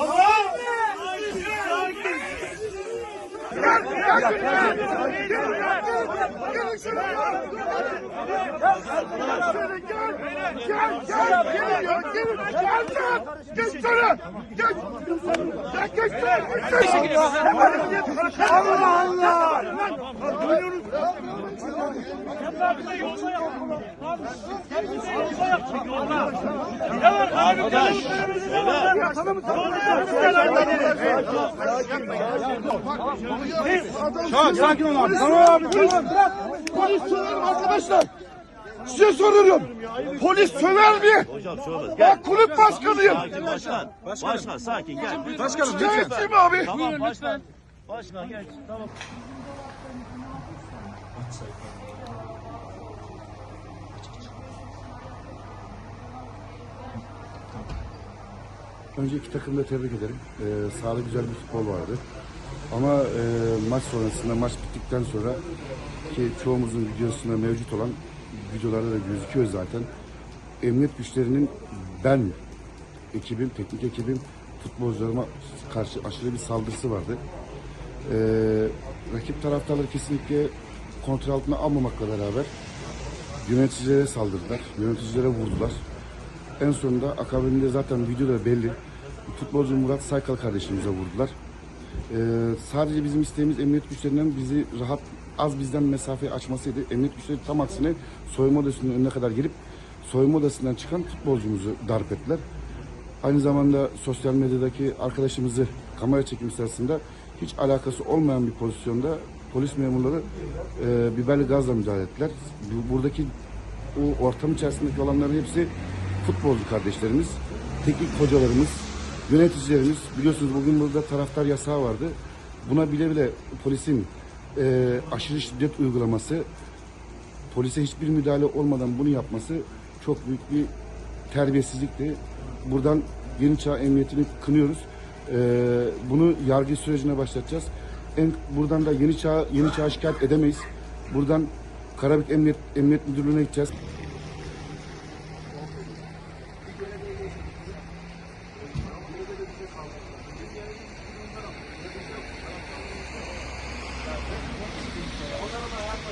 Allah Allah! Lan! Lan! Lan! Lan! Duyuyoruz Sakin ol. Polis söver mi arkadaşlar? Size soruyorum. Polis söver mi? Hocam. Ben kulüp başkanıyım. Sakin başkan. Başkan sakin gel. Başkanım Şikayetçiyim abi. Tamam başkan. Başkan gel. Tamam. Önce iki takımı da tebrik ederim. Ee, sahada güzel bir futbol vardı. Ama e, maç sonrasında, maç bittikten sonra ki çoğumuzun videosunda mevcut olan videolarda da gözüküyor zaten. Emniyet güçlerinin ben ekibim, teknik ekibim futbolcularıma karşı aşırı bir saldırısı vardı. Ee, rakip taraftarları kesinlikle kontrol altına almamakla beraber yöneticilere saldırdılar, yöneticilere vurdular. En sonunda akabinde zaten videoda belli. Futbolcu Murat Saykal kardeşimize vurdular. Ee, sadece bizim isteğimiz emniyet güçlerinden bizi rahat az bizden mesafe açmasıydı. Emniyet güçleri tam aksine soyunma odasının önüne kadar girip soyunma odasından çıkan futbolcumuzu darp ettiler. Aynı zamanda sosyal medyadaki arkadaşımızı kamera çekimi sırasında hiç alakası olmayan bir pozisyonda polis memurları e, biberli gazla müdahale ettiler. Bu- Buradaki o ortam içerisindeki olanların hepsi futbolcu kardeşlerimiz, teknik hocalarımız, yöneticilerimiz. Biliyorsunuz bugün burada taraftar yasağı vardı. Buna bile bile polisin e, aşırı şiddet uygulaması, polise hiçbir müdahale olmadan bunu yapması çok büyük bir terbiyesizlikti. Buradan Yeni Çağ Emniyetini kınıyoruz. E, bunu yargı sürecine başlatacağız. En, buradan da Yeni Çağ Yeni Çağ şikayet edemeyiz. Buradan Karabük Emniyet Emniyet Müdürlüğü'ne gideceğiz. from the judiciary